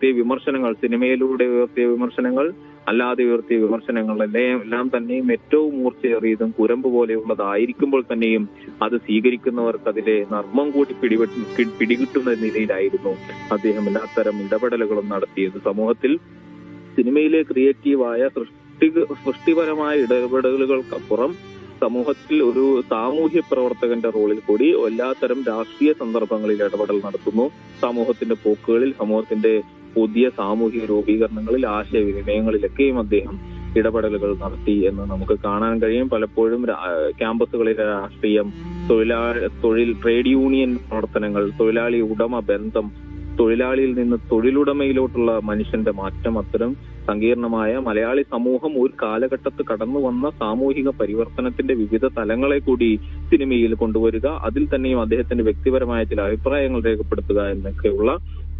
ഉയർത്തിയ വിമർശനങ്ങൾ സിനിമയിലൂടെ ഉയർത്തിയ വിമർശനങ്ങൾ അല്ലാതെ ഉയർത്തിയ വിമർശനങ്ങൾ എല്ലാം തന്നെയും ഏറ്റവും മൂർച്ചയേറിയതും കുരമ്പ് പോലെയുള്ളതായിരിക്കുമ്പോൾ തന്നെയും അത് സ്വീകരിക്കുന്നവർക്ക് അതിലെ നർമ്മം കൂടി പിടിപെട്ടി പിടികിട്ടുന്ന നിലയിലായിരുന്നു അദ്ദേഹം എല്ലാത്തരം ഇടപെടലുകളും നടത്തിയത്. സമൂഹത്തിൽ സിനിമയിലെ ക്രിയേറ്റീവായ സൃഷ്ടി സൃഷ്ടിപരമായ ഇടപെടലുകൾക്കപ്പുറം സമൂഹത്തിൽ ഒരു സാമൂഹ്യ പ്രവർത്തകന്റെ റോളിൽ കൂടി എല്ലാത്തരം രാഷ്ട്രീയ സന്ദർഭങ്ങളിൽ ഇടപെടൽ നടത്തുന്നു. സമൂഹത്തിന്റെ പോക്കുകളിൽ സമൂഹത്തിന്റെ പുതിയ സാമൂഹിക രൂപീകരണങ്ങളിൽ ആശയവിനിമയങ്ങളിലൊക്കെയും അദ്ദേഹം ഇടപെടലുകൾ നടത്തി എന്ന് നമുക്ക് കാണാൻ കഴിയും. പലപ്പോഴും ക്യാമ്പസുകളിലെ രാഷ്ട്രീയം തൊഴിലാ തൊഴിൽ ട്രേഡ് യൂണിയൻ പ്രവർത്തനങ്ങൾ തൊഴിലാളി ഉടമ ബന്ധം തൊഴിലാളിയിൽ നിന്ന് തൊഴിലുടമയിലോട്ടുള്ള മനുഷ്യന്റെ മാറ്റം അത്തരം സങ്കീർണമായ മലയാളി സമൂഹം ഒരു കാലഘട്ടത്ത് കടന്നു വന്ന സാമൂഹിക പരിവർത്തനത്തിന്റെ വിവിധ തലങ്ങളെ കൂടി സിനിമയിൽ കൊണ്ടുവരിക അതിൽ തന്നെയും അദ്ദേഹത്തിന്റെ വ്യക്തിപരമായ ചില അഭിപ്രായങ്ങൾ രേഖപ്പെടുത്തുക എന്നൊക്കെയുള്ള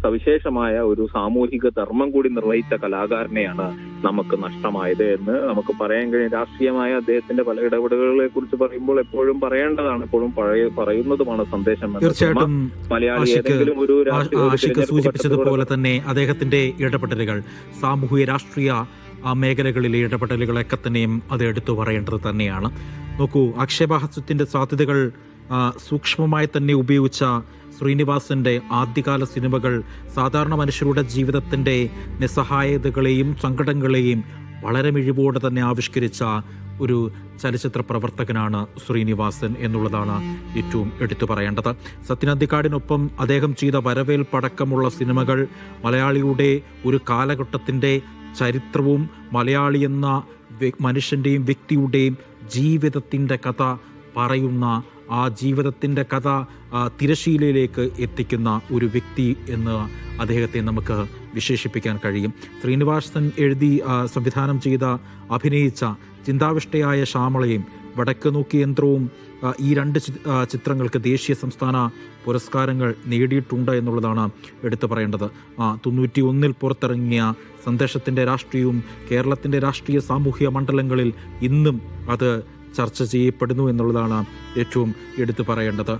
സവിശേഷമായ ഒരു സാമൂഹിക ധർമ്മം കൂടി നിർവഹിച്ച കലാകാരനെയാണ് നമുക്ക് നഷ്ടമായത് എന്ന് നമുക്ക് പറയാൻ കഴിയും. രാഷ്ട്രീയമായ അദ്ദേഹത്തിന്റെ പല ഇടപെടലുകളെ കുറിച്ച് പറയുമ്പോൾ എപ്പോഴും പറയേണ്ടതാണ് എപ്പോഴും പഴയ പറയുന്നതുമാണ് സന്ദേശം. തീർച്ചയായിട്ടും മലയാളി ഏതെങ്കിലും ഒരു രാഷ്ട്രീയ സൂചിപ്പിച്ചതുപോലെ തന്നെ അദ്ദേഹത്തിന്റെ ഇടപെടലുകൾ സാമൂഹിക രാഷ്ട്രീയ ആ മേഖലകളിലെ ഇടപെടലുകളൊക്കെ തന്നെയും അത് എടുത്തു പറയേണ്ടത് തന്നെയാണ്. നോക്കൂ ആക്ഷേപഹസ്യത്തിന്റെ സാധ്യതകൾ സൂക്ഷ്മമായി തന്നെ ഉപയോഗിച്ച ശ്രീനിവാസന്റെ ആദ്യകാല സിനിമകൾ സാധാരണ മനുഷ്യരുടെ ജീവിതത്തിന്റെ നിസ്സഹായതകളെയും സങ്കടങ്ങളെയും വളരെ മിഴിവോടെ തന്നെ ആവിഷ്കരിച്ച ഒരു ചലച്ചിത്ര പ്രവർത്തകനാണ് ശ്രീനിവാസൻ എന്നുള്ളതാണ് ഏറ്റവും എടുത്തു പറയേണ്ടത്. സത്യനന്ദിക്കാടിനൊപ്പം അദ്ദേഹം ചെയ്ത വരവേൽപ്പടക്കമുള്ള സിനിമകൾ മലയാളിയുടെ ഒരു കാലഘട്ടത്തിന്റെ ചരിത്രവും മലയാളി എന്ന മനുഷ്യന്റെയും വ്യക്തിയുടെയും ജീവിതത്തിന്റെ കഥ പറയുന്ന ആ ജീവിതത്തിന്റെ കഥ തിരശീലയിലേക്ക് എത്തിക്കുന്ന ഒരു വ്യക്തി എന്ന് അദ്ദേഹത്തെ നമുക്ക് വിശേഷിപ്പിക്കാൻ കഴിയും. ശ്രീനിവാസൻ എഴുതി സംവിധാനം ചെയ്ത അഭിനയിച്ച ചിന്താവിഷ്ടയായ ശ്യാമളയും വടക്ക് നോക്കി യന്ത്രവും ഈ രണ്ട് ചിത്രങ്ങൾക്ക് ദേശീയ സംസ്ഥാന പുരസ്കാരങ്ങൾ നേടിയിട്ടുണ്ട് എന്നുള്ളതാണ് എടുത്തു പറയേണ്ടത്. തൊണ്ണൂറ്റി ഒന്നിൽ പുറത്തിറങ്ങിയ സന്ദേശത്തിന്റെ രാഷ്ട്രീയവും കേരളത്തിന്റെ രാഷ്ട്രീയ സാമൂഹിക മണ്ഡലങ്ങളിൽ ഇന്നും അത് ചർച്ച ചെയ്യപ്പെടുന്നു എന്നുള്ളതാണ് ഏറ്റവും എടുത്തു പറയേണ്ടത്.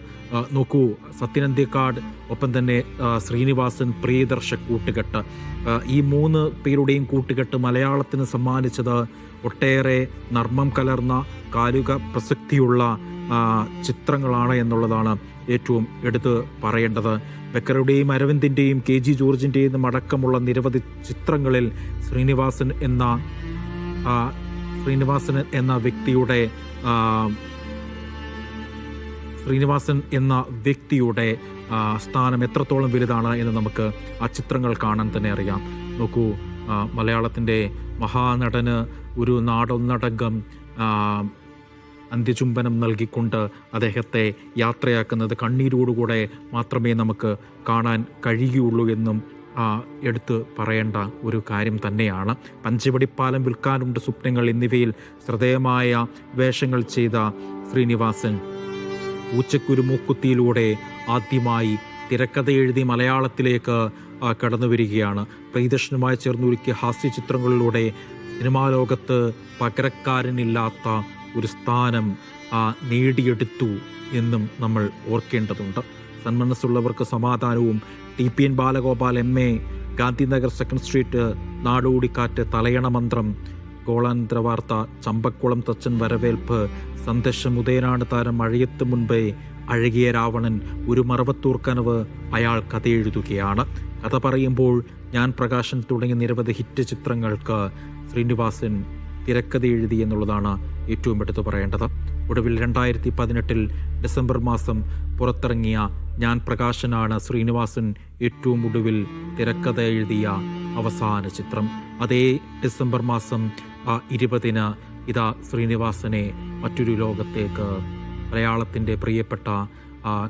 നോക്കൂ സത്യനന്ദിക്കാട് ഒപ്പം തന്നെ ശ്രീനിവാസൻ പ്രിയദർശ കൂട്ടുകെട്ട്. ഈ മൂന്ന് പേരുടെയും കൂട്ടുകെട്ട് മലയാളത്തിന് സമ്മാനിച്ചത് ഒട്ടേറെ നർമ്മം കലർന്ന കാലിക പ്രസക്തിയുള്ള ചിത്രങ്ങളാണ് എന്നുള്ളതാണ് ഏറ്റവും എടുത്ത് പറയേണ്ടത്. ബക്കറുടെയും അരവിന്ദിന്റെയും കെ ജി ജോർജിന്റെയും അടക്കമുള്ള നിരവധി ചിത്രങ്ങളിൽ ശ്രീനിവാസൻ എന്ന ശ്രീനിവാസൻ എന്ന വ്യക്തിയുടെ ശ്രീനിവാസൻ എന്ന വ്യക്തിയുടെ സ്ഥാനം എത്രത്തോളം വലുതാണ് എന്ന് നമുക്ക് ആ ചിത്രങ്ങൾ കാണാൻ തന്നെ അറിയാം. നോക്കൂ മലയാളത്തിന്റെ മഹാനടന് ഒരു നാടൊന്നടങ്കം അന്ത്യചുംബനം നൽകിക്കൊണ്ട് അദ്ദേഹത്തെ യാത്രയാക്കുന്നത് കണ്ണീരോടുകൂടെ മാത്രമേ നമുക്ക് കാണാൻ കഴിയുകയുള്ളൂ എന്നും എടുത്ത് പറയേണ്ട ഒരു കാര്യം തന്നെയാണ്. പഞ്ചവടിപ്പാലം വിൽക്കാനുണ്ട് സ്വപ്നങ്ങൾ എന്നിവയിൽ ശ്രദ്ധേയമായ വേഷങ്ങൾ ചെയ്ത ശ്രീനിവാസൻ. ഊച്ചക്കുരു മൂക്കുത്തിയിലൂടെ ആദ്യമായി തിരക്കഥ എഴുതി മലയാളത്തിലേക്ക് കടന്നു വരികയാണ്. പ്രിയദർശനുമായി ചേർന്നൊരുക്കിയ ഹാസ്യ ചിത്രങ്ങളിലൂടെ സിനിമാ ലോകത്ത് പകരക്കാരനില്ലാത്ത ഒരു സ്ഥാനം നേടിയെടുത്തു എന്നും നമ്മൾ ഓർക്കേണ്ടതുണ്ട്. സന്മനസ്സുള്ളവർക്ക് സമാധാനവും T P N Balagopal M A Gandhinagar second street Nadodikkattu Thalayana Manthram Golanthara വാർത്ത ചമ്പക്കുളം തച്ചൻ വരവേൽപ്പ് സന്ദേശം ഉദയനാണ് താരം അഴയത്ത് മുൻപേ അഴകിയ രാവണൻ ഒരു മറവത്തൂർ കനവ് അയാൾ കഥ എഴുതുകയാണ് കഥ പറയുമ്പോൾ ഞാൻ പ്രകാശൻ തുടങ്ങിയ നിരവധി ഹിറ്റ് ചിത്രങ്ങൾക്ക് ശ്രീനിവാസൻ തിരക്കഥ എഴുതി എന്നുള്ളതാണ് ഏറ്റവും എടുത്തു പറയേണ്ടത്. ഒടുവിൽ രണ്ടായിരത്തി പതിനെട്ടിൽ ഡിസംബർ മാസം പുറത്തിറങ്ങിയ ഞാൻ പ്രകാശനാണ് ശ്രീനിവാസൻ ഏറ്റവും ഒടുവിൽ തിരക്കഥ എഴുതിയ അവസാന ചിത്രം. അതേ ഡിസംബർ മാസം ആ, ഇരുപതിന് ഇതാ ശ്രീനിവാസനെ മറ്റൊരു ലോകത്തേക്ക് മലയാളത്തിന്റെ പ്രിയപ്പെട്ട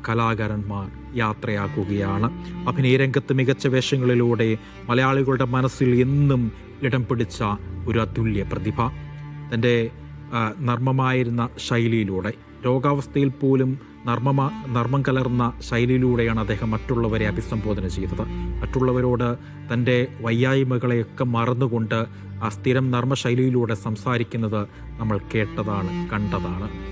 കലാകാരന്മാർ യാത്രയാക്കുകയാണ്. അഭിനയരംഗത്ത് മികച്ച വേഷങ്ങളിലൂടെ മലയാളികളുടെ മനസ്സിൽ എന്നും ഇടം പിടിച്ച ഒരു അതുല്യ പ്രതിഭ. തന്റെ നർമ്മമായിരുന്ന ശൈലിയിലൂടെ രോഗാവസ്ഥയിൽ പോലും നർമ്മമാ നർമ്മം കലർന്ന ശൈലിയിലൂടെയാണ് അദ്ദേഹം മറ്റുള്ളവരെ അഭിസംബോധന ചെയ്തത്. മറ്റുള്ളവരോട് തന്റെ വയ്യായ്മകളെയൊക്കെ മറന്നുകൊണ്ട് ആ സ്ഥിരം നർമ്മശൈലിയിലൂടെ സംസാരിക്കുന്നത് നമ്മൾ കേട്ടതാണ് കണ്ടതാണ്.